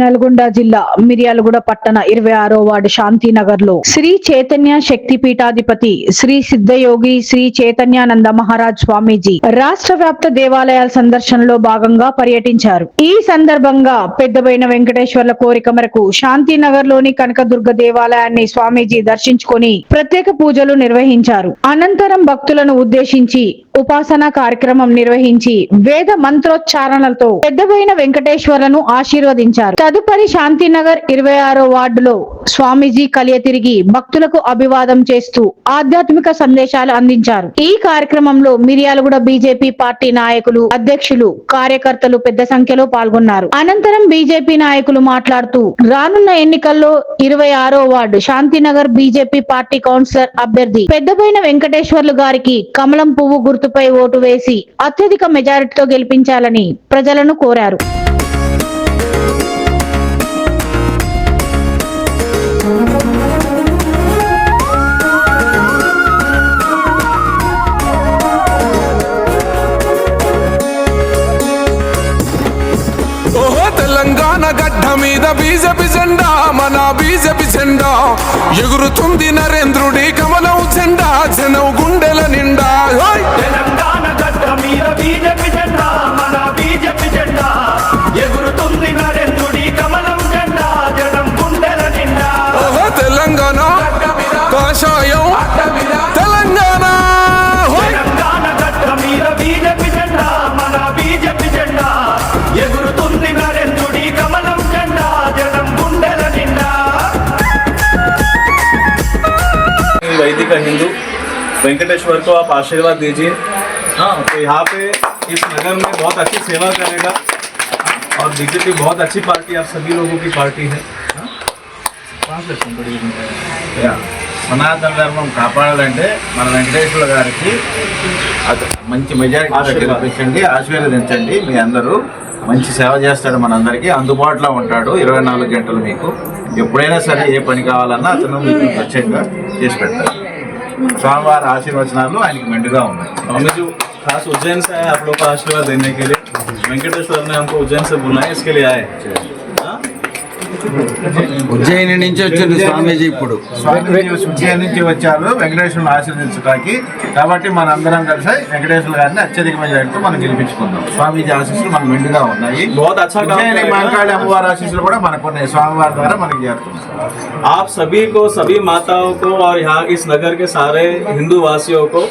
నల్గొండ జిల్లా మిర్యాలగూడ పట్టణ ఇరవై ఆరో వార్డు శాంతినగర్లో శ్రీ చైతన్య శక్తి పీఠాధిపతి శ్రీ సిద్ధయోగి శ్రీ చైతన్యానంద మహారాజ్ స్వామీజీ రాష్ట్ర వ్యాప్త దేవాలయాల సందర్శనలో భాగంగా పర్యటించారు. ఈ సందర్భంగా పెద్దబైన వెంకటేశ్వర్ల కోరిక మేరకు శాంతినగర్లోని కనకదుర్గ దేవాలయాన్ని స్వామీజీ దర్శించుకొని ప్రత్యేక పూజలు నిర్వహించారు. అనంతరం భక్తులను ఉద్దేశించి ఉపాసన కార్యక్రమం నిర్వహించి వేద మంత్రోచ్చారణలతో పెద్దబైన వెంకటేశ్వర్లను ఆశీర్వదించారు. తదుపరి శాంతినగర్ ఇరవై ఆరో వార్డులో స్వామీజీ కలియ తిరిగి భక్తులకు అభివాదం చేస్తూ ఆధ్యాత్మిక సందేశాలు అందించారు. ఈ కార్యక్రమంలో మిర్యాలగూడ బీజేపీ పార్టీ నాయకులు అధ్యక్షులు కార్యకర్తలు పెద్ద సంఖ్యలో పాల్గొన్నారు. అనంతరం బీజేపీ నాయకులు మాట్లాడుతూ రానున్న ఎన్నికల్లో ఇరవై ఆరో ward Shantinagar BJP party councillor అభ్యర్థి పెద్దబైన వెంకటేశ్వర్లు గారికి కమలం పువ్వు గుర్తు గుర్తుపై ఓటు వేసి అత్యధిక మెజారిటీతో గెలిపించాలని ప్రజలను కోరారు. తెలంగాణ గడ్డ మీద బీజేపీ జెండా మన బీజేపీ జెండా. ఎగురుతుంది నరేంద్రుడి కమలం. జెండా జనం గుండెల నిండా! తెలంగాణ గడ్డ మీద బీజేపీ జెండా మన బీజేపీ జెండా. ఎగురుతుంది నరేంద్రుడి కమలం జెండా జనం గుండెల నిండా. తెలంగాణ కాషాయం. वैदिक हिंदू वेंकटेश्वर को आप आशीर्वाद दीजिए हाँ तो यहाँ पे इस नगर में बहुत अच्छी सेवा करेगा और बीजेपी बहुत अच्छी पार्टी आप सभी लोगों की पार्टी है हाँ? Translation थोड़ी देर యా. సనాతన ధర్మం కాపాడాలంటే మన వెంకటేశ్వర గారికి అత- మంచి మెజారిటీ ఆశీర్వాదం. గెలిపించండి ఆశీర్వదించండి మీ అందరూ మంచి సేవ చేస్తాడు మనందరికీ అందుబాటులో ఉంటాడు ఇరవై నాలుగు గంటలు మీకు ఎప్పుడైనా సరే ఏ పని కావాలన్నా అతను మీకు ప్రత్యేకంగా చేసి పెడతాడు స్వామివారి ఆశీర్వచనాలు ఆయనకి మెండుగా ఉన్నాయి हमें जो खास उज्जैन से आए आप लोग का आशीर्वाद देने के लिए वेंकटेश्वर ने हमको उज्जैन से बुलाया इसके लिए आए हाँ? ఉజ్జయిని నుంచి వచ్చింది స్వామీజీ ఇప్పుడు స్వామి ఉజ్జయిని నుంచి వచ్చారు వెంకటేశ్వరుని ఆశీర్వదించడానికి కాబట్టి మన అందరం కలిసి వెంకటేశ్వర గారిని అత్యధిక మెజారిటీతో మనం గెలిపించుకుందాం స్వామీజీ ఆశీస్సులు మనకు మెండుగా ఉన్నాయి बहुत अच्छा काम ఉజ్జయిని करेगा। మహంకాళి అమ్మవారి ఆశీస్సులు కూడా మనకు ఉన్నాయి స్వామివారి ద్వారా మనకి చేరుతుంది आप सभी को सभी माताओं को और यहाँ इस नगर के सारे हिंदू वासियों को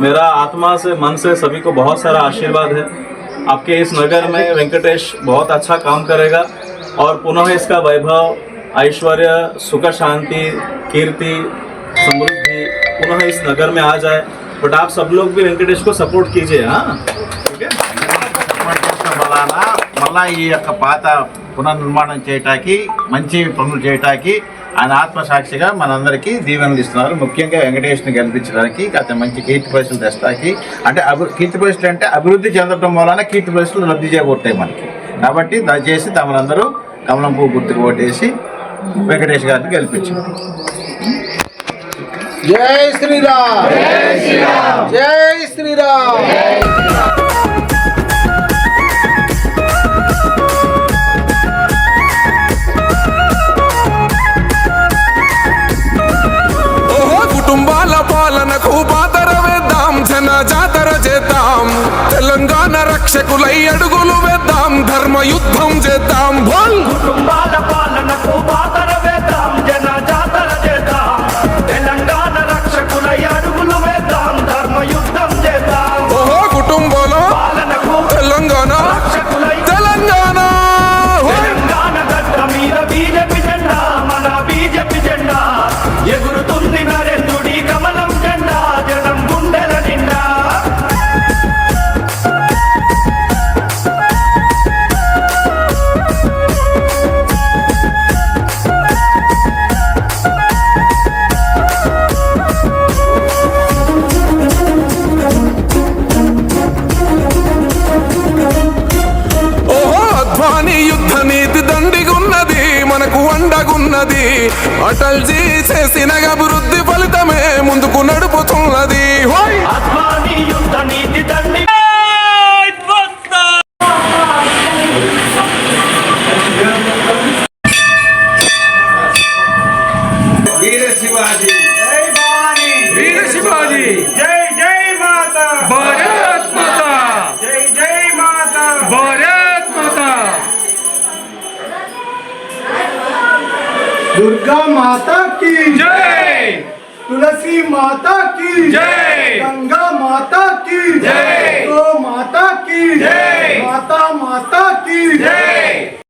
मेरा आत्मा से मन से सभी को बहुत सारा आशीर्वाद है आपके इस नगर में वेंकटेश बहुत अच्छा काम करेगा और पुनः इसका वैभव ऐश्वर्य सुख शांति कीर्ति समृद्धि पुनः इस नगर में आ जाए बट आप सब लोग भी वेंकटेश को सपोर्ट कीजिए हाँ ठीक है మళ్ళా మళ్ళా ఈ యొక్క పాత పునర్నిర్మాణం చేయటానికి మంచి పనులు చేయటానికి ఆయన ఆత్మసాక్షిగా మనందరికీ దీవెనలు ఇస్తున్నారు ముఖ్యంగా వెంకటేష్ని గెలిపించడానికి అతను మంచి కీర్తి పరిస్థితులు తెస్తాకి అంటే అభి కీర్తి పరిస్థితులు అంటే అభివృద్ధి చెందడం వలన కీర్తి పరిస్థితులు లబ్ధి చేకూరుతాయి మనకి కాబట్టి దయచేసి తమలందరూ కమలం పువ్వు గుర్తుకు ఓటేసి వెంకటేష్ గారిని గెలిపించారు జై శ్రీరామ్! జై శ్రీరామ్! ఓహో తెలంగాణ రక్షకులై అడుగులు వేద్దాం ధర్మ యుద్ధం చేద్దాం. బోల్ కుటుంబాల పాలనకు పాతర दुर्गा माता की जय। तुलसी माता की जय। गंगा माता की जय। गो माता की जय। माता माता की जय।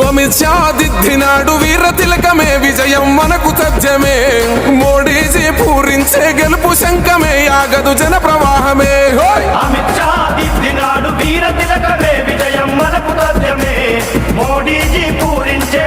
అమిత్ షా దిద్దినాడు వీర తిలకమే విజయం మనకు సత్యమే మోడీజీ పూరించే గెలుపు శంఖమే ఆగదు జన ప్రవాహమే. అమిత్ షా దిద్దినాడు వీర తిలకమే విజయం మనకు సత్యమే మోడీజీ పూరించే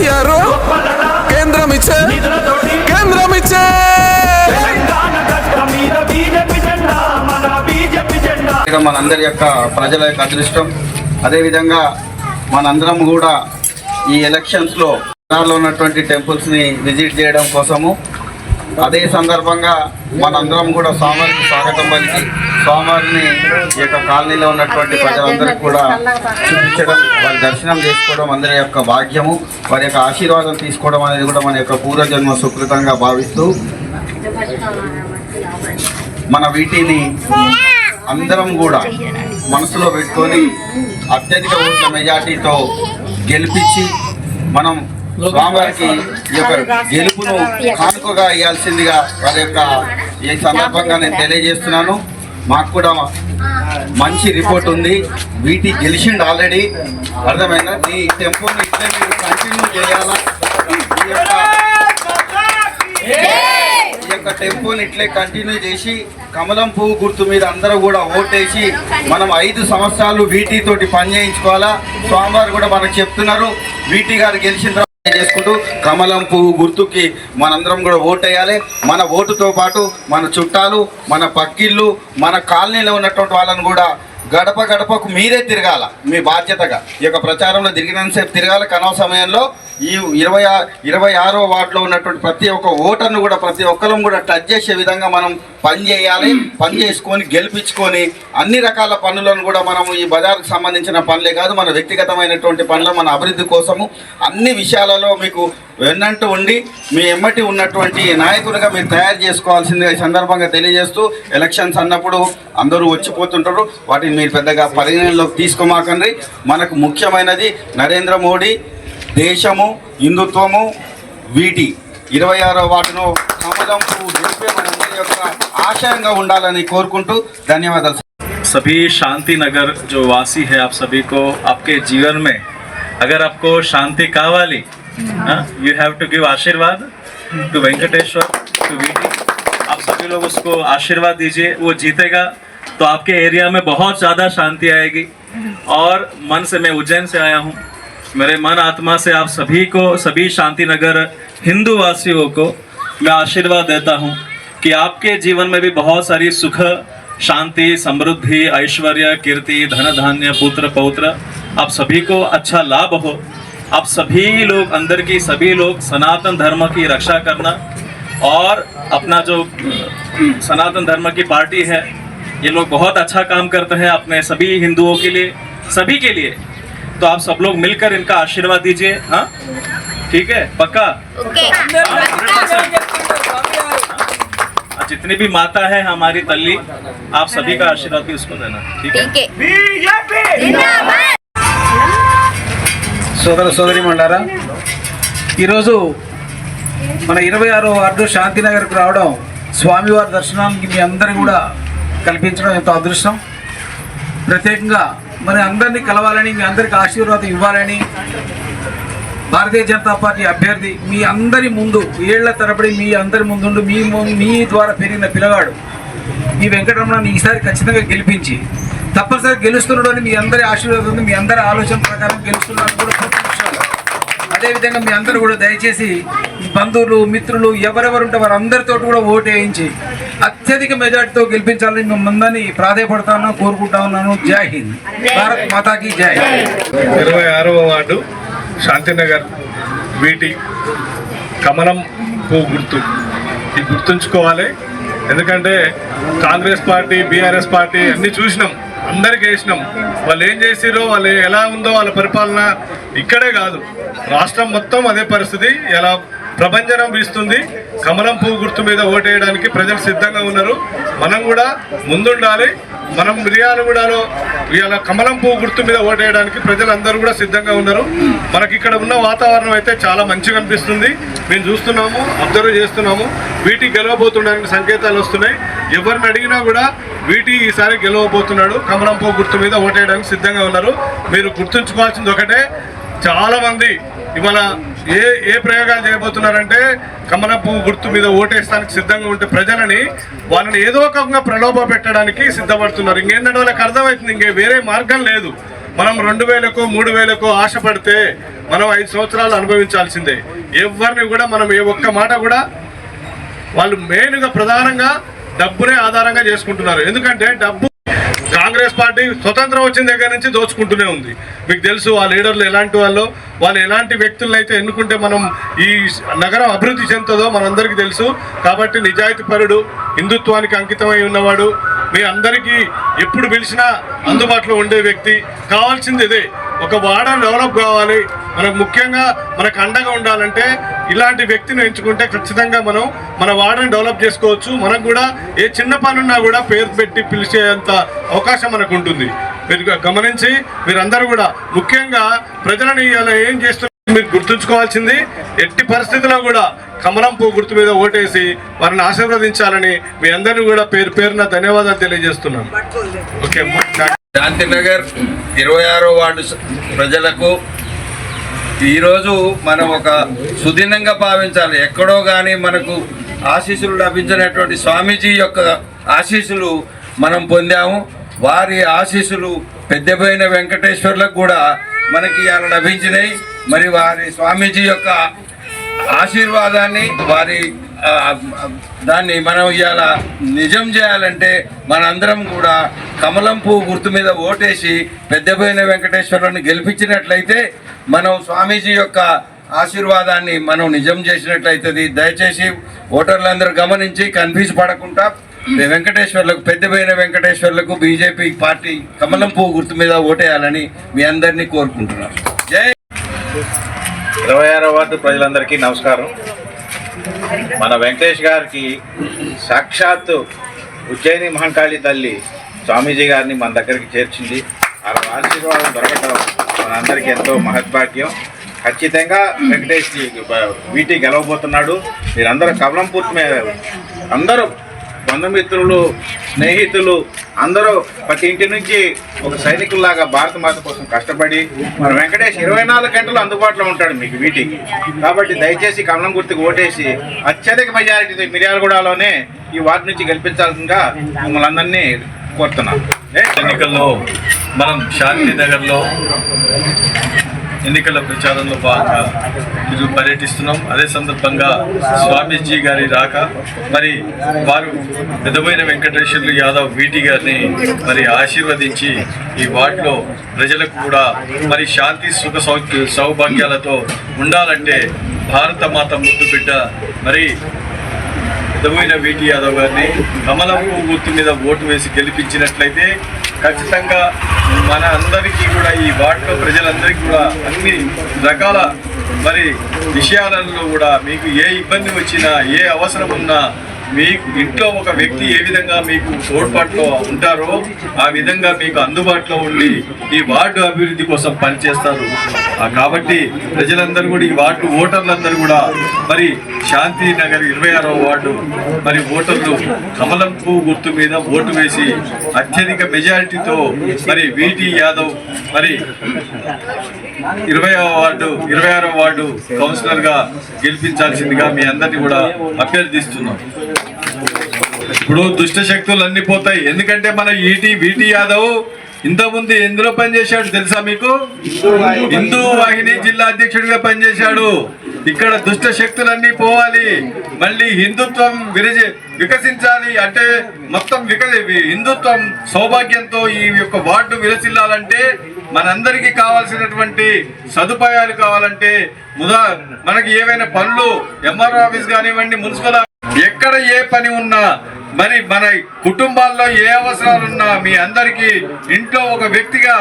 కేసీఆర్ కేంద్రం ఇచ్చే కేంద్రం ఇచ్చే మన మనందరి యొక్క ప్రజల యొక్క అదృష్టం. అదేవిధంగా మనందరం కూడా ఈ ఎలక్షన్స్లో లో ఉన్నటువంటి టెంపుల్స్ని విజిట్ చేయడం కోసము అదే సందర్భంగా మనందరం కూడా స్వామివారికి స్వాగతం పలికి స్వామివారిని ఈ యొక్క కాలనీలో ఉన్నటువంటి ప్రజలందరికీ కూడా చూపించడం వారి దర్శనం చేసుకోవడం అందరి యొక్క భాగ్యము వారి యొక్క ఆశీర్వాదం తీసుకోవడం అనేది కూడా మన యొక్క పూర్వజన్మ సుకృతంగా భావిస్తూ మన వీటిని అందరం కూడా మనసులో పెట్టుకొని అత్యధిక ఓట్ల మెజార్టీతో గెలిపించి మనం స్వామివారికి ఈ యొక్క గెలుపును కానుకగా ఇవ్వాల్సిందిగా వారి యొక్క ఈ సందర్భంగా నేను తెలియజేస్తున్నాను. మాకు కూడా మంచి రిపోర్ట్ ఉంది. వీటి గెలిచిండు ఆల్రెడీ. అర్థమైందా? ఈ టెంపోని ఇట్లే మీరు కంటిన్యూ చేయాలా? ఈ యొక్క ఈ యొక్క టెంపోని ఇట్లే కంటిన్యూ చేసి కమలం పువ్వు గుర్తు మీద అందరూ కూడా ఓటేసి మనం ఐదు సంవత్సరాలు వీటి తోటి పని చేయించుకోవాలా స్వామివారు కూడా మనకు చెప్తున్నారు. వీటి గారు గెలిచిన చేసుకుంటూ కమలం పువ్వు గుర్తుకి మనందరం కూడా ఓటేయాలి. మన ఓటుతో పాటు మన చుట్టాలు మన పక్కిళ్ళు మన కాలనీలో ఉన్నటువంటి వాళ్ళని కూడా గడప గడపకు మీరే తిరగాల మీ బాధ్యతగా. ఈ యొక్క ప్రచారంలో తిరిగినంతసేపు తిరగాలి. కనవ సమయంలో ఈ ఇరవై ఆ- ఇరవై ఆరో వార్డులో ఉన్నటువంటి ప్రతి ఒక్క ఓటర్ను కూడా ప్రతి ఒక్కరం కూడా టచ్ చేసే విధంగా మనం పని చేయాలి పని చేసుకొని గెలిపించుకొని అన్ని రకాల పనులను కూడా మనము ఈ బజార్కు సంబంధించిన పనులే కాదు మన వ్యక్తిగతమైనటువంటి పనులు మన అభివృద్ధి కోసము అన్ని విషయాలలో మీకు వెన్నంటూ ఉండి మీ ఎమ్మటి ఉన్నటువంటి నాయకులుగా మీరు తయారు చేసుకోవాల్సిందిగా ఈ సందర్భంగా తెలియజేస్తూ ఎలక్షన్స్ అన్నప్పుడు అందరూ వచ్చిపోతుంటారు. వాటిని మీరు పెద్దగా పరిగణనలోకి తీసుకోమాకండి. మనకు ముఖ్యమైనది నరేంద్ర మోడీ దేశము హిందుత్వము వీటి ఇరవై ఆరో వాటిను సమాజంకు గెలిపే మనందరి యొక్క ఆశయంగా ఉండాలని కోరుకుంటూ ధన్యవాదాలు सभी शांति नगर जो वासी है आप सभी को आपके जीवन में अगर आपको शांति कावाली you have to give ashirwad to Venkateswara to VT आप सभी लोग उसको आशीर्वाद दीजिए वो जीतेगा तो आपके एरिया में बहुत ज़्यादा शांति आएगी और मन से मैं उज्जैन से आया हूँ मेरे मन आत्मा से आप सभी को, सभी शांति नगर हिंदू वासियों को मैं आशीर्वाद देता हूँ कि आपके जीवन में भी बहुत सारी सुख, शांति, समृद्धि, ऐश्वर्य, कीर्ति धन धान्य पुत्र, पौत्र, आप सभी को अच्छा लाभ हो। आप सभी लोग, अंदर की सभी लोग, सनातन धर्म की रक्षा करना और अपना जो, सनातन धर्म की पार्टी है, ये लोग बहुत अच्छा काम करते हैं अपने सभी हिंदुओं के लिए, सभी के लिए। तो आप सब लोग मिलकर इनका आशीर्वाद दीजिए हाँ ठीक है पक्का और जितनी भी माता है हमारी तल्ली आप सभी का आशीर्वाद भी उसको देना ठीक है సోదర సోదరి మండారా ఈరోజు మన ఇరవై ఆరో వార్డు శాంతినగర్కు రావడం స్వామివారి దర్శనానికి మీ అందరిని కూడా కల్పించడం ఎంతో అదృష్టం ప్రత్యేకంగా మరి అందరినీ కలవాలని మీ అందరికి ఆశీర్వాదం ఇవ్వాలని భారతీయ జనతా పార్టీ అభ్యర్థి మీ అందరి ముందు ఏళ్ళ తరబడి మీ అందరి ముందుండు మీ మీ ద్వారా పెరిగిన పిల్లగాడు ఈ వెంకటరమణని ఈసారి ఖచ్చితంగా గెలిపించి తప్పనిసరి గెలుస్తున్నాడు అని మీ అందరి ఆశీర్వాదం మీ అందరి ఆలోచన ప్రకారం గెలుస్తున్నాడు కూడా అదేవిధంగా మీ అందరూ కూడా దయచేసి బంధువులు మిత్రులు ఎవరెవరు ఉంటే వారందరితో కూడా ఓటు వేయించి అత్యధిక మెజార్టీతో గెలిపించాలని మిమ్మల్ని ప్రాధాయపడతా ఉన్నాను కోరుకుంటా ఉన్నాను. జై హింద్. భారత్ మాతాకి జై. ఇరవై ఆరవ వార్డు శాంతినగర్ వీటి కమలం పువ్వు గుర్తు. ఇది గుర్తుంచుకోవాలి. ఎందుకంటే కాంగ్రెస్ పార్టీ బీఆర్ఎస్ పార్టీ అన్ని చూసినాం అందరికి వేసినాం. వాళ్ళు ఏం చేసిరో వాళ్ళు ఎలా ఉందో వాళ్ళ పరిపాలన ఇక్కడే కాదు. రాష్ట్రం మొత్తం అదే పరిస్థితి. ఎలా ప్రభంజనం వీస్తుంది. కమలం పువ్వు గుర్తు మీద ఓటేయడానికి ప్రజలు సిద్ధంగా ఉన్నారు. మనం కూడా ముందుండాలి. మనం మిర్యాలగూడలో ఇవాళ కమలం పువ్వు గుర్తు మీద ఓటేయడానికి ప్రజలందరూ కూడా సిద్ధంగా ఉన్నారు. మనకి ఇక్కడ ఉన్న వాతావరణం అయితే చాలా మంచిగా అనిపిస్తుంది. మేము చూస్తున్నాము అబ్జర్వ్ చేస్తున్నాము. వీటి గెలవబోతుండడానికి సంకేతాలు వస్తున్నాయి. ఎవరిని అడిగినా కూడా వీటి ఈసారి గెలవబోతున్నాడు. కమలం పువ్వు గుర్తు మీద ఓటేయడానికి సిద్ధంగా ఉన్నారు. మీరు గుర్తుంచుకోవాల్సింది ఒకటే. చాలా మంది ఇవాళ ఏ ఏ ప్రయోగాలు చేయబోతున్నారంటే కమల పువ్వు గుర్తు మీద ఓటేస్తానికి సిద్ధంగా ఉంటే ప్రజలని వాళ్ళని ఏదో ఒక ప్రలోభ పెట్టడానికి సిద్ధపడుతున్నారు. ఇంకేంటంటే వాళ్ళకి అర్థమవుతుంది ఇంకే వేరే మార్గం లేదు. మనం రెండు వేలకో మూడు వేలకో ఆశపడితే మనం ఐదు సంవత్సరాలు అనుభవించాల్సిందే. ఎవరిని కూడా మనం ఏ ఒక్క మాట కూడా వాళ్ళు మెయిన్గా ప్రధానంగా డబ్బునే ఆధారంగా చేసుకుంటున్నారు. ఎందుకంటే డబ్బు కాంగ్రెస్ పార్టీ స్వతంత్రం వచ్చిన దగ్గర నుంచి దోచుకుంటూనే ఉంది. మీకు తెలుసు ఆ లీడర్లు ఎలాంటి వాళ్ళు వాళ్ళు ఎలాంటి వ్యక్తులను అయితే ఎన్నుకుంటే మనం ఈ నగరం అభివృద్ధి చెందుతుందో మనందరికీ తెలుసు. కాబట్టి నిజాయితీ పరుడు హిందుత్వానికి అంకితమై ఉన్నవాడు మీ అందరికీ ఎప్పుడు పిలిచినా అందుబాటులో ఉండే వ్యక్తి. కావాల్సింది ఇదే ఒక వాడ డెవలప్ కావాలి. మనకు ముఖ్యంగా మనకు అండగా ఉండాలంటే ఇలాంటి వ్యక్తిని ఎంచుకుంటే ఖచ్చితంగా మనం మన వాడని డెవలప్ చేసుకోవచ్చు. మనకు కూడా ఏ చిన్న పనున్నా కూడా పేరు పెట్టి పిలిచేంత అవకాశం మనకు ఉంటుంది మీరు గమనించి మీరందరూ కూడా ముఖ్యంగా ప్రజలను ఇలా ఏం చేస్తున్నారు మీరు గుర్తుంచుకోవాల్సింది ఎట్టి పరిస్థితుల్లో కూడా కమలం పువ్వు గుర్తు మీద ఓటేసి వారిని ఆశీర్వదించాలని మీ అందరినీ కూడా పేరు పేరున ధన్యవాదాలు తెలియజేస్తున్నాను. ఓకే. శాంతినగర్ ఇరవై ఆరో వార్డు ప్రజలకు ఈరోజు మనం ఒక సుదినంగా భావించాలి. ఎక్కడో కానీ మనకు ఆశీస్సులు లభించినటువంటి స్వామీజీ యొక్క ఆశీస్సులు మనం పొందాము. వారి ఆశీస్సులు పెద్దపోయిన వెంకటేశ్వర్లకు కూడా మనకి ఇవాళ లభించినాయి. మరి వారి స్వామీజీ యొక్క ఆశీర్వాదాన్ని వారి దాన్ని మనం ఇవాళ నిజం చేయాలంటే మనందరం కూడా కమలం పువ్వు గుర్తు మీద ఓటేసి పెద్దపోయిన వెంకటేశ్వరుని గెలిపించినట్లయితే మనం స్వామీజీ యొక్క ఆశీర్వాదాన్ని మనం నిజం చేసినట్లయితుంది. దయచేసి ఓటర్లందరూ గమనించి కన్ఫ్యూజ్ పడకుండా వెంకటేశ్వర్లకు పెద్దపోయిన వెంకటేశ్వర్లకు బీజేపీ పార్టీ కమలం పువ్వు గుర్తు మీద ఓటేయాలని మీ అందరినీ కోరుకుంటున్నాను. జై ఇరవై ఆరో వార్డు ప్రజలందరికీ నమస్కారం. మన వెంకటేష్ గారికి సాక్షాత్తు ఉజ్జయిని మహంకాళి తల్లి స్వామీజీ గారిని మన దగ్గరికి చేర్చింది. ఆ ఆశీర్వాదం దొరకటం మనందరికీ ఎంతో మహద్భాగ్యం. ఖచ్చితంగా వెంకటేష్ వీటి గెలవబోతున్నాడు. మీరందరూ కమలం పూర్తి మీద అందరూ బంధుమిత్రులు స్నేహితులు అందరూ ప్రతి ఇంటి నుంచి ఒక సైనికుల్లాగా భారత మాత కోసం కష్టపడి మన వెంకటేష్ ఇరవై నాలుగు గంటలు అందుబాటులో ఉంటాడు మీకు వీటికి కాబట్టి దయచేసి కమలం గుర్తుకు ఓటేసి అత్యధిక మెజారిటీ మిర్యాలగూడలోనే ఈ వార్డు నుంచి గెలిపించాల్సిందిగా మిమ్మల్ని అందరినీ కోరుతున్నాను ఎన్నికల్లో మనం శాంతినగర్లో ఎన్నికల ప్రచారంలో భాగంగా ఈరోజు పర్యటిస్తున్నాం. అదే సందర్భంగా స్వామీజీ గారి రాక మరి వారు పెద్దమైన వెంకటేశ్వర్లు యాదవ్ వీటి గారిని మరి ఆశీర్వదించి ఈ వార్డులో ప్రజలకు కూడా మరి శాంతి సుఖ సౌ సౌభాగ్యాలతో ఉండాలంటే భారత మాత ముద్దు బిడ్డ మరి అర్థమైన వీటి యాదవ్ గారిని కమలం గుర్తు మీద ఓటు వేసి గెలిపించినట్లయితే ఖచ్చితంగా మన అందరికీ కూడా ఈ వార్డులో ప్రజలందరికీ కూడా అన్ని రకాల మరి విషయాలలో కూడా మీకు ఏ ఇబ్బంది వచ్చినా ఏ అవసరం ఉన్నా మీకు ఇంట్లో ఒక వ్యక్తి ఏ విధంగా మీకు తోడ్పాటులో ఉంటారో ఆ విధంగా మీకు అందుబాటులో ఉండి ఈ వార్డు అభివృద్ధి కోసం పనిచేస్తారు. కాబట్టి ప్రజలందరూ కూడా ఈ వార్డు ఓటర్లందరూ కూడా మరి శాంతి నగర్ ఇరవై ఆరవ వార్డు మరి ఓటర్లు కమలం పువ్వు గుర్తు మీద ఓటు వేసి అత్యధిక మెజారిటీతో మరి విటి యాదవ్ మరి ఇరవై వార్డు ఇరవై ఆరో వార్డు కౌన్సిలర్గా గెలిపించాల్సిందిగా మీ అందరినీ కూడా అభ్యర్థిస్తున్నాం. ఇప్పుడు దుష్ట శక్తులు అన్ని పోతాయి. ఎందుకంటే మన ఈటీ బీటీ యాదవ్ ఇంతకుముందు ఎందులో పనిచేశాడు తెలుసా మీకు? హిందూ వాహిని జిల్లా అధ్యక్షుడిగా పనిచేశాడు. ఇక్కడ దుష్ట శక్తులన్నీ పోవాలి. మళ్ళీ హిందుత్వం విరజ వికసించాలి. అంటే మొత్తం విక హిందుత్వం సౌభాగ్యంతో ఈ యొక్క వార్డు విరసిల్లాలంటే మనందరికీ కావాల్సినటువంటి సదుపాయాలు కావాలంటే ముదా మనకి ఏవైనా పనులు ఎంఆర్ఓ ఆఫీస్ కానివ్వండి మున్సిపల్ ఎక్కడ ఏ పని ఉన్నా మరి మన కుటుంబాల్లో ఏ అవసరాలున్నా మీ అందరికీ ఇంట్లో ఒక వ్యక్తిగా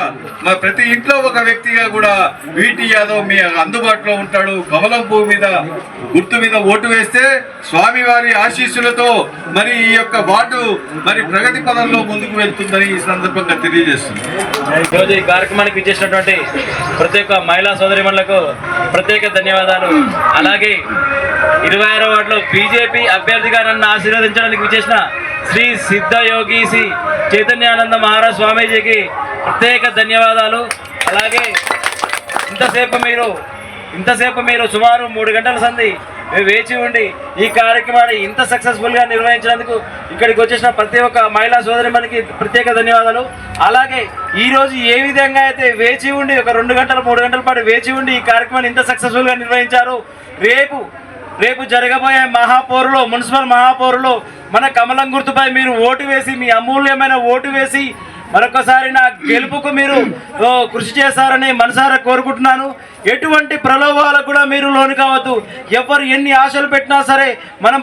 మా ప్రతి ఇంట్లో ఒక వ్యక్తిగా కూడా వీటి యాదవ్ మీ అందుబాటులో ఉంటాడు. కమలం పువ్వు మీద గుర్తు మీద ఓటు వేస్తే స్వామివారి ఆశీస్సులతో మరి ఈ యొక్క వార్డు మరి ప్రగతి పదంలో ముందుకు వెళ్తుందని ఈ సందర్భంగా తెలియజేస్తుంది. ఈరోజు ఈ కార్యక్రమానికి ఇచ్చేసినటువంటి ప్రతి ఒక్క మహిళా సోదరిమణులకు ప్రత్యేక ధన్యవాదాలు. అలాగే ఇరవై ఆరో వార్డులో బీజేపీ అభ్యర్థిగా నన్ను ఆశీర్వదించడానికి విచ్చేసిన శ్రీ సిద్ధ యోగి శ్రీ చైతన్యానంద మహారాజ్ స్వామీజీకి ప్రత్యేక ధన్యవాదాలు. అలాగే ఇంతసేపు మీరు ఇంతసేపు మీరు సుమారు మూడు గంటల సంధి వేచి ఉండి ఈ కార్యక్రమాన్ని ఇంత సక్సెస్ఫుల్గా నిర్వహించినందుకు ఇక్కడికి వచ్చేసిన ప్రతి ఒక్క మహిళా సోదరి మనకి ప్రత్యేక ధన్యవాదాలు. అలాగే ఈరోజు ఏ విధంగా అయితే వేచి ఉండి ఒక రెండు గంటల మూడు గంటల పాటు వేచి ఉండి ఈ కార్యక్రమాన్ని ఇంత సక్సెస్ఫుల్గా నిర్వహించారు రేపు రేపు జరగబోయే మహాపౌరులో మున్సిపల్ మహాపౌరులో మన కమలం గుర్తుపై మీరు ఓటు వేసి మీ అమూల్యమైన ఓటు వేసి మరొకసారి నా గెలుపుకు మీరు కృషి చేస్తారని మనసారా కోరుకుంటున్నాను. ఎటువంటి ప్రలోభాలకు కూడా మీరు లోను కావద్దు. ఎవరు ఎన్ని ఆశలు పెట్టినా సరే మనం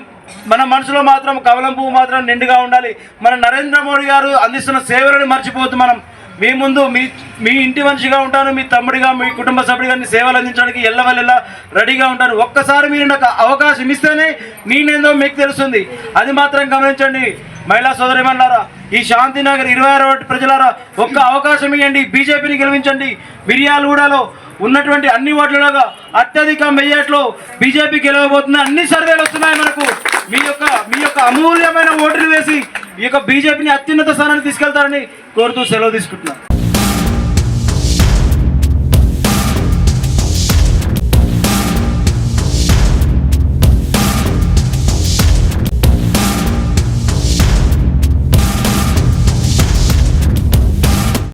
మన మనసులో మాత్రం కమలం పువ్వు మాత్రం నిండుగా ఉండాలి. మన నరేంద్ర మోడీ గారు అందిస్తున్న సేవలను మర్చిపోతూ మనం. మీ ముందు మీ మీ ఇంటి మనిషిగా ఉంటాను మీ తమ్ముడిగా మీ కుటుంబ సభ్యుడిగా మీ సేవలు అందించడానికి ఎల్లవల్లెల్లా రెడీగా ఉంటాను. ఒక్కసారి మీరు నాకు అవకాశం ఇస్తేనే నేనేందో మీకు తెలుస్తుంది. అది మాత్రం గమనించండి మహిళా సోదరిమణులారా. ఈ శాంతినగర్ ఇరవై ఆరో ప్రజలారా ఒక్క అవకాశం ఇవ్వండి బీజేపీని గెలిపించండి. మిర్యాలగూడలో ఉన్నటువంటి అన్ని ఓట్లలోగా అత్యధిక మెజార్టీలో బీజేపీ గెలవబోతున్న అన్ని సర్వేలు వస్తున్నాయి మనకు. మీ యొక్క మీ యొక్క అమూల్యమైన ఓటులు వేసి ఈ యొక్క బీజేపీని అత్యున్నత స్థానానికి తీసుకెళ్తారని కోరుతూ సెలవు తీసుకుంటున్నాను